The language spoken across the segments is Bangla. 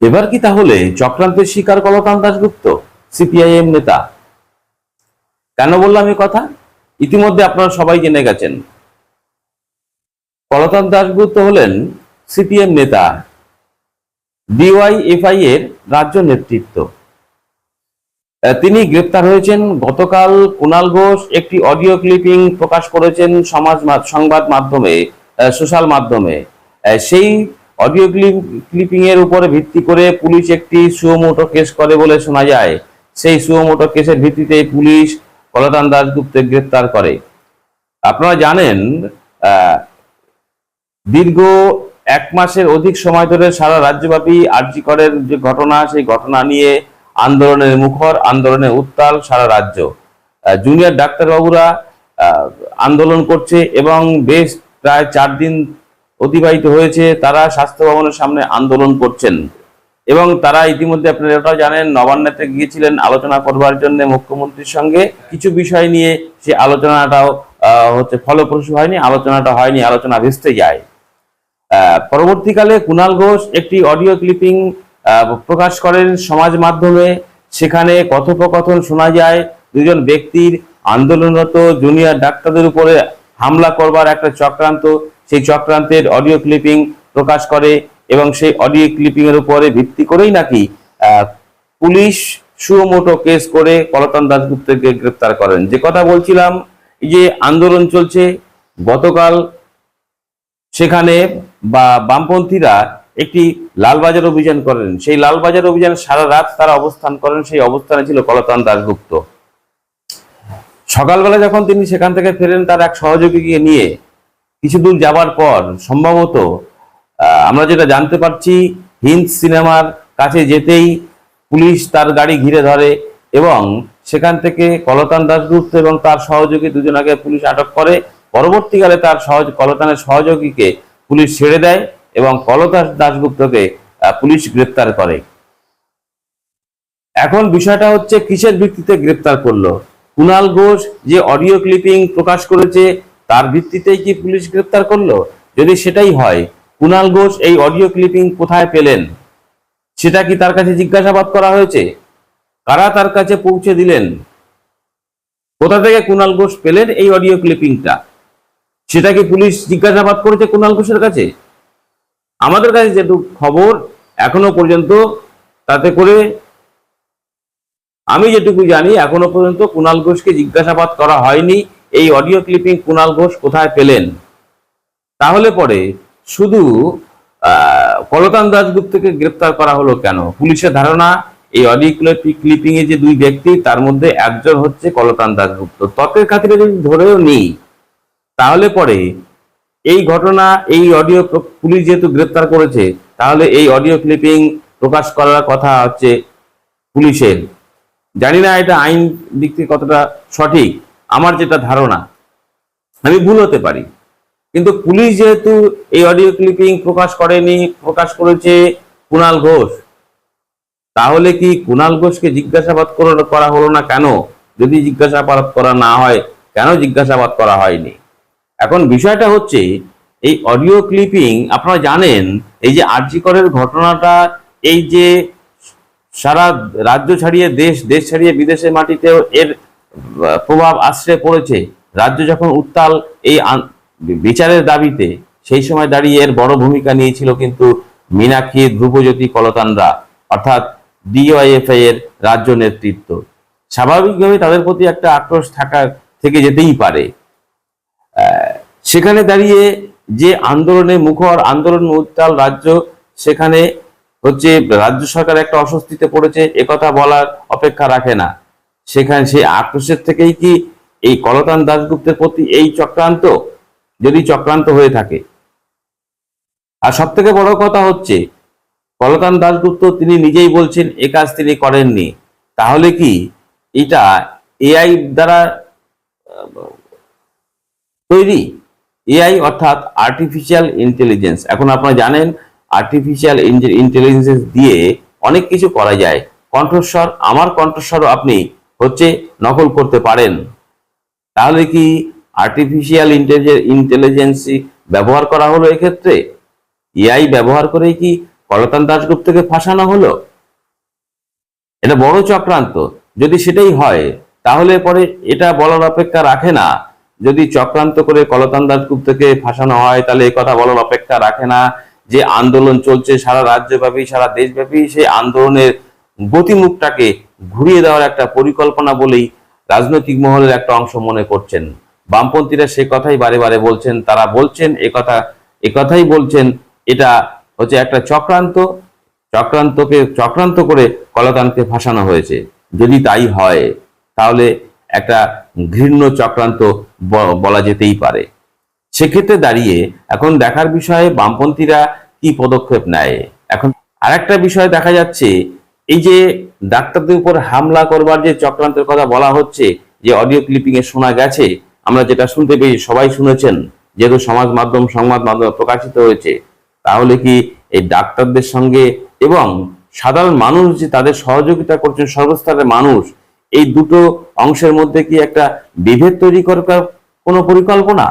এবার কি তাহলে চক্রান্তের শিকার কলকান দাসগুপ্ত সিপিআইএম নেতা? কেন বললাম এই কথা? ইতিমধ্যে আপনারা সবাই জেনে গেছেন। কলকান দাসগুপ্ত হলেন সিপিএম নেতা ডিওয়াইএফআই এর রাজ্য নেতৃত্ব। তিনি গ্রেপ্তার হয়েছেন। গতকাল কুণাল ঘোষ একটি অডিও ক্লিপিং প্রকাশ করেছেন সমাজ সংবাদ মাধ্যমে সোশ্যাল মাধ্যমে। সেই অডিও ক্লিপিং এর উপরে ভিত্তি করে পুলিশ একটি সুমোটো কেস করে বলে শোনা যায়। সেই সুমোটো কেসের ভিত্তিতে পুলিশ কলতান দাসগুপ্তকে গ্রেপ্তার করে। আপনারা জানেন দীর্ঘ এক মাসের অধিক সময় ধরে সারা রাজ্যব্যাপী আরজি করের যে ঘটনা, সেই ঘটনা নিয়ে আন্দোলনের মুখর, আন্দোলনের উত্তাল সারা রাজ্য। জুনিয়র ডাক্তারবাবুরা আন্দোলন করছে এবং বেশ প্রায় চার দিন অতিবাহিত হয়েছে, তারা স্বাস্থ্য ভবনের সামনে আন্দোলন করছেন। এবং তারা ইতিমধ্যে আপনারা এটাও জানেন, নবান্নতে গিয়েছিলেন আলোচনা করবার জন্য মুখ্যমন্ত্রীর সঙ্গে। কিছু বিষয় নিয়ে সে আলোচনাটাও হচ্ছে ফলপ্রসূ হয়নি, আলোচনাটা হয়নি, আলোচনা ভেস্তে যায়। পরবর্তীকালে কুণাল ঘোষ একটি অডিও ক্লিপিং প্রকাশ করেন সমাজ মাধ্যমে। সেখানে কথোপকথন শোনা যায়, দুজন ব্যক্তির আন্দোলনরত জুনিয়র ডাক্তারদের উপরে হামলা করবার একটা চক্রান্ত সেই চক্রান্তের অডিও ক্লিপিং প্রকাশ করে এবং সেই অডিও ক্লিপিং এর উপরে ভিত্তি করেই নাকি পুলিশ সুমোটো কেস করে কলতন দাসগুপ্তকে গ্রেপ্তার করেন। যে কথা বলছিলাম যে আন্দোলন চলছে, গতকাল সেখানে বা বামপন্থীরা একটি লালবাজার অভিযান করেন। সেই লালবাজার অভিযান সারা রাত তারা অবস্থান করেন, সেই অবস্থানে ছিল কলতান দাসগুপ্ত সকালবেলা যখন তিনি সেখান থেকে ফেরেন, তার এক সহযোগীকে নিয়ে কিছু দূর যাবার পর সম্ভবত আমরা যেটা জানতে পারছি, হিন্দ সিনেমার কাছে যেতেই পুলিশ তার গাড়ি ঘিরে ধরে এবং সেখান থেকে কলতান দাসগুপ্ত এবং তার সহযোগী দুজনাকে পুলিশ আটক করে। পরবর্তীকালে তার সহজ, কলতানের সহযোগীকে পুলিশ ছেড়ে দেয় এবং কলতান দাসগুপ্তকে পুলিশ গ্রেপ্তার করে। এখন বিষয়টা হচ্ছে, কিসের ভিত্তিতে গ্রেপ্তার করল? কুনাল ঘোষ যে অডিও ক্লিপিং প্রকাশ করেছে তার ভিত্তিতেই কি পুলিশ গ্রেপ্তার করল? যদি সেটাই হয় কুণাল ঘোষ এই অডিও ক্লিপিং কোথায় পেলেন? সেটা কি তার কাছে জিজ্ঞাসাবাদ করা হয়েছে? কারা তার কাছে পৌঁছে দিলেন? কোথা থেকে কুণাল ঘোষ পেলেন এই অডিও ক্লিপিংটা? সেটা কি পুলিশ জিজ্ঞাসাবাদ করেছে কুণাল ঘোষের কাছে? আমাদের কাছে যেটুকু খবর এখনও পর্যন্ত, তাতে করে আমি যেটুকু জানি, এখনও পর্যন্ত কুনাল ঘোষকে জিজ্ঞাসাবাদ করা হয়নি। এই অডিও ক্লিপিং কুণাল ঘোষ কোথায় পেলেন? তাহলে পরে শুধু কলতান দাসগুপ্তকে গ্রেপ্তার করা হলো কেন? পুলিশের ধারণা, এই অডিও ক্লিপিং এ যে দুই ব্যক্তি, তার মধ্যে একজন হচ্ছে কলতান দাসগুপ্ত তর্কের খাতিরে যদি ধরেও নেই, তাহলে পরে এই ঘটনা, এই অডিও পুলিশ যেহেতু গ্রেপ্তার করেছে, তাহলে এই অডিও ক্লিপিং প্রকাশ করার কথা হচ্ছে পুলিশের। জানি না এটা আইন দিক থেকে কতটা সঠিক। আমার যেটা ধারণা, আমি ভুল হতে পারি। কিন্তু পুলিশ যেহেতু এই অডিও ক্লিপিং প্রকাশ করেনি, প্রকাশ করেছে কুণাল ঘোষ, তাহলে কি কুণাল ঘোষকে জিজ্ঞাসাবাদ করা- হলো না কেন? যদি জিজ্ঞাসাবাদ করা না হয়, কেন জিজ্ঞাসাবাদ করা হয়নি? এখন বিষয়টা হচ্ছে, এই অডিও ক্লিপিং আপনারা জানেন, এই যে আর্যিকরের ঘটনাটা, এই যে সারা রাজ্য ছাড়িয়ে দেশ দেশ ছাড়িয়ে বিদেশের মাটিতেও এর প্রভাব আশ্রয় পড়েছে, রাজ্য যখন উত্তাল এই বিচারের দাবিতে, সেই সময় দাঁড়িয়ে এর বড় ভূমিকা নিয়েছিল কিন্তু মীনাক্ষী, ধ্রুবজ্যোতি, কলতানরা, অর্থাৎ ডিওয়াইএফআই এর রাজ্য নেতৃত্ব। স্বাভাবিকভাবে তাদের প্রতি একটা আক্রোশ থাকা থেকে যেতেই পারে। সেখানে দাঁড়িয়ে যে আন্দোলনে মুখর আন্দোলন উত্তাল রাজ্য, সেখানে হচ্ছে রাজ্য সরকার একটা অস্বস্তিতে পড়েছে, একথা বলার অপেক্ষা রাখে না। সেখানে সেই আক্রোশের থেকেই কি এই কলতান দাসগুপ্তের প্রতি এই চক্রান্ত? যদি চক্রান্ত হয়ে থাকে। আর সব থেকে বড় কথা হচ্ছে, কলতান দাসগুপ্ত তিনি নিজেই বলছেন, এ কাজ তিনি করেননি। তাহলে কি এটা এআই দ্বারা তৈরি? এআই অর্থাৎ আর্টিফিশিয়াল ইন্টেলিজেন্স এখন আপনারা জানেন আর্টিফিশিয়াল ইন্টেলিজেন্স দিয়ে অনেক কিছু করা যায়। কণ্ঠস্বর, আমার কণ্ঠস্বরও আপনি হচ্ছে নকল করতে পারেন। তাহলে কি আর্টিফিশিয়াল ইন্টেলিজেন্সি ব্যবহার করা হলো এক্ষেত্রে? এআই ব্যবহার করে কি কলতান দাশগুপ্তকে ফাঁসানো হলো? এটা বড় চক্রান্ত। যদি সেটাই হয়, তাহলে পরে এটা বলার অপেক্ষা রাখে না। যদি চক্রান্ত করে কলতান দাশগুপ্তকে ফাঁসানো হয়, তাহলে এই কথা বলার অপেক্ষা রাখে না যে আন্দোলন চলছে সারা রাজ্যব্যাপী, সারা দেশব্যাপী সেই আন্দোলনের গতিমুখটাকে ঘুরিয়ে দেওয়ার একটা পরিকল্পনা বলেই রাজনৈতিক মহলের একটা অংশ মনে করছেন। বামপন্থীরা সে কথাই বারে বারে বলছেন, তারা বলছেন একথা একথাই বলছেন, এটা হচ্ছে একটা চক্রান্ত, চক্রান্তকে, চক্রান্ত করে কলাতানকে ফাঁসানো হয়েছে। যদি তাই হয়, তাহলে একটা ঘৃণ্য চক্রান্ত বলা যেতেই পারে। সেক্ষেত্রে দাঁড়িয়ে এখন দেখার বিষয়ে বামপন্থীরা কি পদক্ষেপ নেয়? এখন আরেকটা বিষয় দেখা যাচ্ছে এই যে ডাক্তারদের উপর হামলা করবার যে চক্রান্তের কথা বলা হচ্ছে, যে অডিও ক্লিপিং এ শোনা গেছে, আমরা যেটা শুনতে পেয়েছি, সবাই শুনেছেন, যেহেতু সমাজ মাধ্যম, সংবাদ মাধ্যমে প্রকাশিত হয়েছে, তাহলে কি এই ডাক্তারদের সঙ্গে এবং সাধারণ মানুষ যে তাদের সহযোগিতা করছেন, সর্বস্তরের মানুষ, এই দুটো অংশের মধ্যে কি একটা বিভেদ তৈরি করার কোনো পরিকল্পনা?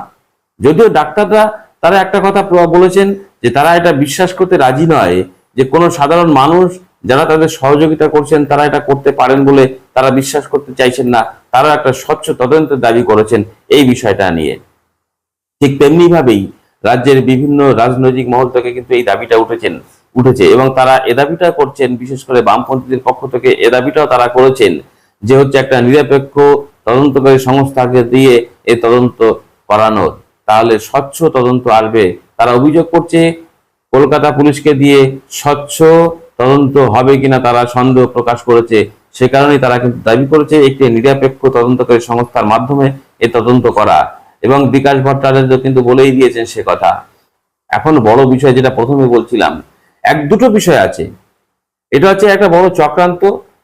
যদিও ডাক্তাররা তারা একটা কথা বলেছেন, যে তারা এটা বিশ্বাস করতে রাজি নয়, যে কোনো সাধারণ মানুষ যারা তাদের সহযোগিতা করছেন, তারা এটা করতে পারেন বলে তারা বিশ্বাস করতে চাইছেন না তারা একটা স্বচ্ছ তদন্তের দাবি করেছেন এই বিষয়টা নিয়ে। ঠিক তেমনি ভাবেই রাজ্যের বিভিন্ন রাজনৈতিক মহল থেকে কিন্তু এই দাবিটা উঠেছেন, উঠেছে এবং তারা এ দাবিটা করছেন, বিশেষ করে বামপন্থীদের পক্ষ থেকে এ দাবিটাও তারা করেছেন যে হচ্ছে একটা নিরপেক্ষ তদন্তকারী সংস্থাকে দিয়ে এই তদন্ত করানোর তাহলে স্বচ্ছ তদন্ত আসবে। তারা অভিযোগ করছে, কলকাতা পুলিশকে দিয়ে স্বচ্ছ তদন্ত হবে কিনা তারা সন্দেহ প্রকাশ করেছে, সে কারণেই তারা কিন্তু দাবি করেছে একটি নিরপেক্ষ তদন্তকারী সংস্থার মাধ্যমে এ তদন্ত করা। এবং বিকাশ ভট্টাচার্য কিন্তু বলেই দিয়েছেন সে কথা। এখন বড় বিষয় যেটা প্রথমে বলছিলাম, এক দুটো বিষয় আছে। এটা হচ্ছে একটা বড় চক্রান্ত,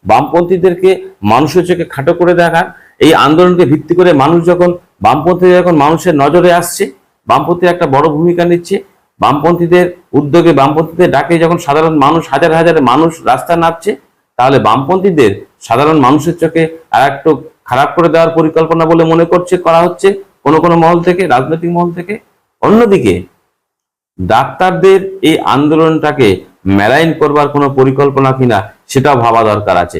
বামপন্থীদেরকে মানুষের চোখে খাটো করে দেখার। এই আন্দোলনকে ভিত্তি করে মানুষ যখন বামপন্থী যখন মানুষের নজরে আসছে বামপন্থী একটা বড় ভূমিকা নিচ্ছে বামপন্থীদের উদ্যোগে বামপন্থীদের ডাকে যখন সাধারণ মানুষ, হাজার হাজার মানুষ রাস্তায় নামছে, তাহলে বামপন্থীদের সাধারণ মানুষের চোখে আর একটু খারাপ করে দেওয়ার পরিকল্পনা বলে মনে করছে, করা হচ্ছে কোনো কোনো মহল থেকে, রাজনৈতিক মহল থেকে। অন্যদিকে ডাক্তারদের এই আন্দোলনটাকে মেলাইন করবার কোনো পরিকল্পনা কিনা সেটাও ভাবা দরকার আছে।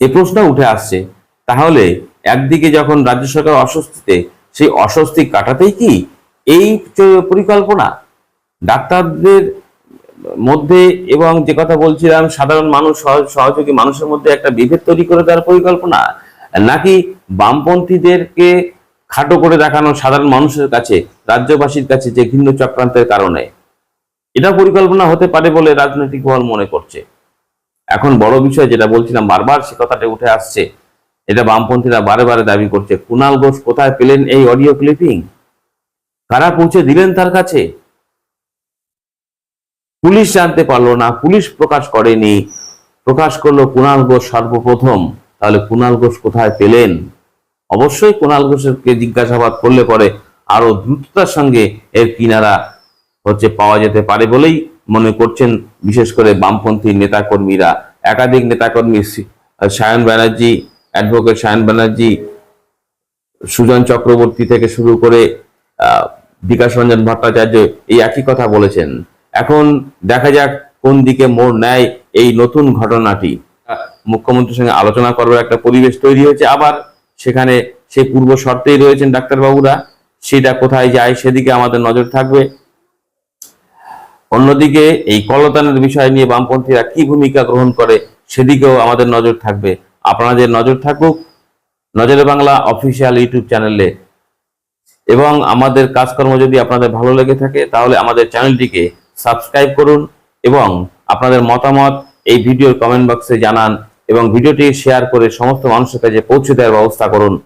এ প্রশ্ন উঠে আসছে, তাহলে একদিকে যখন রাজ্য সরকার অস্বস্তিতে, সেই অস্বস্তি কাটাতেই কি এই পরিকল্পনা, ডাক্তারদের মধ্যে এবং যে কথা বলছিলাম, সাধারণ মানুষ সহ- সহযোগী মানুষের মধ্যে একটা বিভেদ তৈরি করে দেওয়ার পরিকল্পনা, নাকি বামপন্থীদেরকে খাটো করে দেখানো সাধারণ মানুষের কাছে, রাজ্যবাসীর কাছে যে ভিন্ন চক্রান্তের কারণে? এটা পরিকল্পনা হতে পারে বলে রাজনৈতিক মহল মনে করছে। এখন বড় বিষয় যেটা বলছিলাম বারবার, সে কথাটা উঠে আসছে। এটা বামপন্থীরা বারে বারে দাবি করছে। কুণাল ঘোষ কোথায় পেলেন এই অডিও ক্লিপিং? কারা পৌঁছে দিলেন তার কাছে? পুলিশ জানতে পারল না, পুলিশ প্রকাশ করেনি। প্রকাশ করল কুণাল ঘোষ সর্বপ্রথম। তাহলে কুণাল ঘোষ কোথায় পেলেন? অবশ্যই কুণাল ঘোষকে জিজ্ঞাসাবাদ করলে পরে আরও দ্রুততার সঙ্গে এর কিনারা হচ্ছে পাওয়া যেতে পারে বলেই মনে করছেন বিশেষ করে বামপন্থী নেতাকর্মীরা। একাধিক নেতাকর্মী সায়ন ব্যানার্জি, অ্যাডভোকেট সায়ন ব্যানার্জি, সুজন চক্রবর্তী থেকে শুরু করে বিকাশ রঞ্জন ভট্টাচার্য এই একই কথা বলেছেন। এখন দেখা যাক কোন দিকে মোড় নেয় এই নতুন ঘটনাটি। মুখ্যমন্ত্রীর সঙ্গে আলোচনা করবার একটা পরিবেশ তৈরি হয়েছে। আবার সেখানে সে পূর্ব শর্তেই রয়েছেন ডাক্তারবাবুরা সেটা কোথায় যায় সেদিকে আমাদের নজর থাকবে। অন্যদিকে এই কলতানের বিষয় নিয়ে বামপন্থীরা কি ভূমিকা গ্রহণ করে সেদিকেও আমাদের নজর থাকবে। আপনাদের নজর থাকুক। নজরে বাংলা অফিসিয়াল ইউটিউব চ্যানেলে এবং আমাদের কাজকর্ম যদি আপনাদের ভালো লেগে থাকে, তাহলে আমাদের চ্যানেলটিকে সাবস্ক্রাইব করুন এবং আপনাদের মতামত এই ভিডিওর কমেন্ট বক্সে জানান এবং ভিডিওটি শেয়ার করে সমস্ত মানুষের কাছে পৌঁছে দেওয়ার ব্যবস্থা করুন।